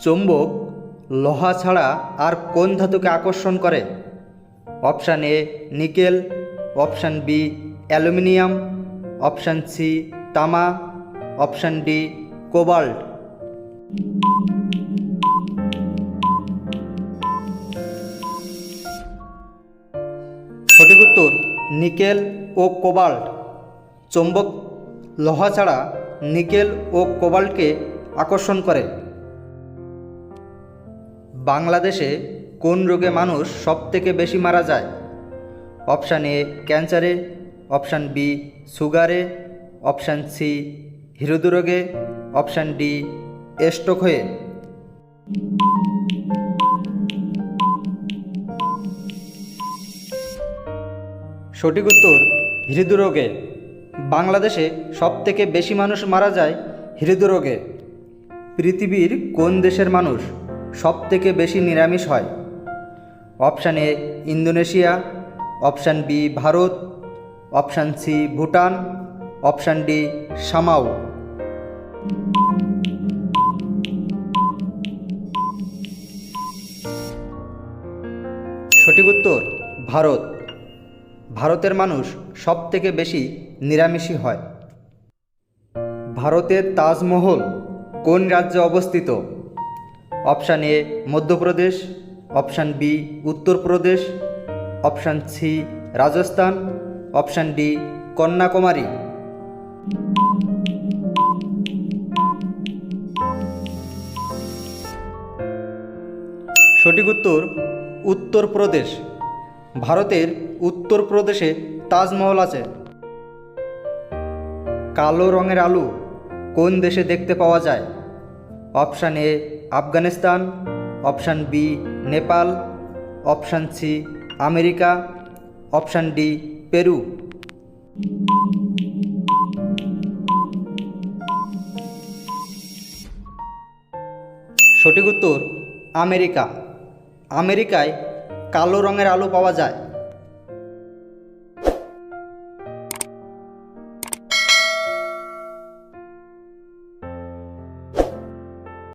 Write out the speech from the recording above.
চুম্বক, লোহা ছাড়া আর কোন ধাতুকে আকর্ষণ করে? Option A, nickel, option B, aluminium, option C, তামা, অপশান ডি, কোবাল্ট। সঠিক উত্তর, নিকেল ও কোবাল্ট। চৌম্বক, লোহা ছাড়া নিকেল ও কোবাল্টকে আকর্ষণ করে। বাংলাদেশে কোন রোগে মানুষ সবথেকে বেশি মারা যায়? অপশান এ, ক্যান্সারে, অপশান বি, সুগারে, অপশান সি, হৃদরোগে, অপশান ডি স্ট্রোক হয়ে সঠিক উত্তর, হৃদরোগে। বাংলাদেশে সবথেকে বেশি মানুষ মারা যায় হৃদরোগে। পৃথিবীর কোন দেশের মানুষ সবথেকে বেশি নিরামিষ হয়? Option A, Indonesia. Option B, Bharat. Option C, Bhutan. Option D Samoa সঠিক উত্তর, ভারত। ভারতের মানুষ সবথেকে বেশি নিরামিষই হয়। ভারতের তাজমহল কোন রাজ্যে অবস্থিত? Option A Madhya Pradesh, option B Uttar Pradesh, option C Rajasthan, option D Kanyakumari. সঠিক উত্তর, উত্তরপ্রদেশ। ভারতের উত্তরপ্রদেশে তাজমহল আছে। কালো রঙের আলু কোন দেশে দেখতে পাওয়া যায়? Option A Afghanistan, option B Nepal, option C America, option D Peru. সঠিক উত্তর আমেরিকা। আমেরিকায় কালো রঙের আলো পাওয়া যায়।